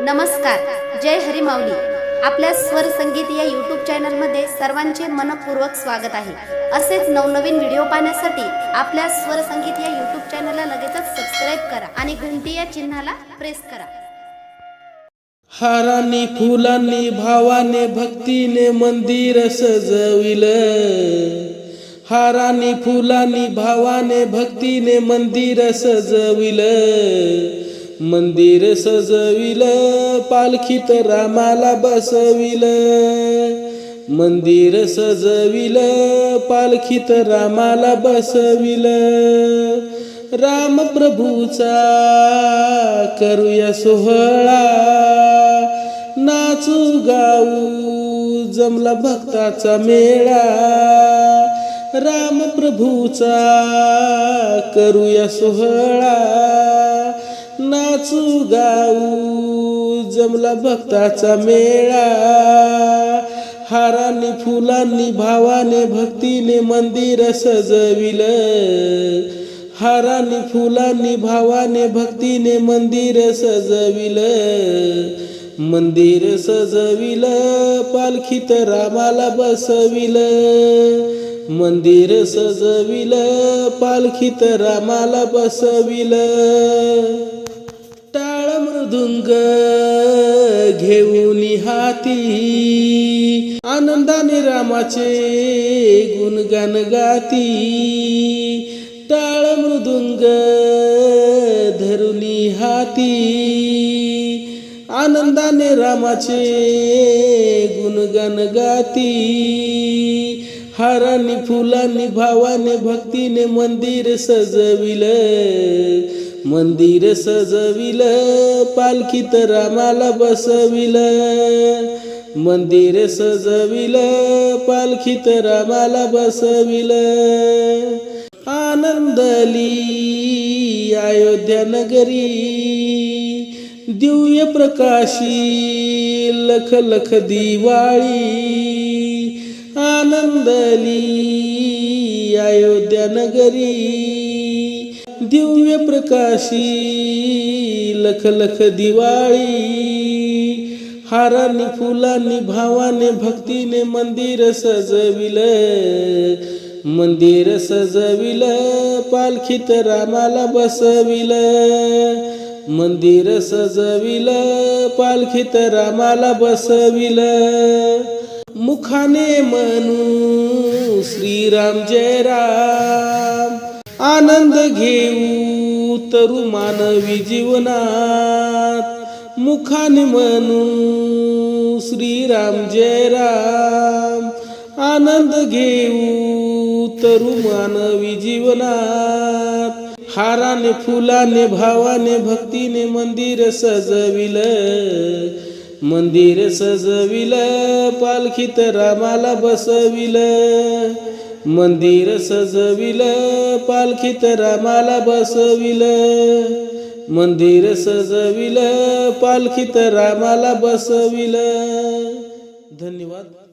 नमस्कार जय हरी माऊली. आपल्या स्वर संगीत या यूट्यूब चॅनलमध्ये सर्वांचे मनपूर्वक स्वागत आहे. असेच नवनवीन व्हिडिओ पाहण्यासाठी आपल्या स्वर संगीत या यूट्यूब चॅनलला लगेचच सबस्क्राईब करा आणि घंटी या चिन्हाला प्रेस करा. हारांनी फुलांनी भावाने भक्तीने मंदिर सजविल. हारांनी फुलांनी भावाने भक्तीने मंदिर सजविल. मंदिर सजविल पालखीत रामाला बसविल. मंदिर सजविल पालखीत रामाला बसविल. राम प्रभूचा करूया सोहळा. नाचू गाऊ जमला भक्ताचा मेळा. राम प्रभूचा करूया सोहळा. नाचू गाऊ जमला भक्ताचा मेळा. हारांनी फुलांनी भावाने भक्तीने मंदिर सजविल. हारांनी फुलांनी भावाने भक्तीने मंदिर सजविल. मंदिर सजविल पालखीत रामाला बसविल. मंदिर सजविल पालखीत रामाला बसविल. दुंग घेऊन हाती. आनंदाने रामाचे गुणगान गाती. टाळ मृदुंग धरुनी हाती. आनंदाने रामाचे गुणगान गाती. हारांनी फुलांनी भावाने भक्तीने मंदिर सजविल. मंदिर सजविल पालखीत रामाला बसविल. मंदिर सजविल पालखीत रामाला बसविल. आनंदली अयोध्या नगरी. दिव्य प्रकाशी लख लख दिवाळी. आनंदली अयोध्या नगरी. दिव्य प्रकाशी लख लख दिवाळी. हारांनी फुलांनी भावाने भक्तीने मंदिर सजविल. मंदिर सजविल पालखीत रामाला बसविल. मंदिर सजविल पालखीत रामाला बसविल. मुखाने म्हणू श्रीराम जय राम आनंद घेऊ तरु मानवी जीवनात. मुखाने म्हणू श्रीराम जय राम आनंद घेऊ तरु मानवी जीवनात. हाराने फुलाने भावाने भक्तीने मंदिर सजविल. मंदिर सजविल पालखीत रामाला बसविल. मंदिर सजविल पालखीत रामाला बसविल. मंदिर सजविल पालखीत रामाला बसविल. धन्यवाद.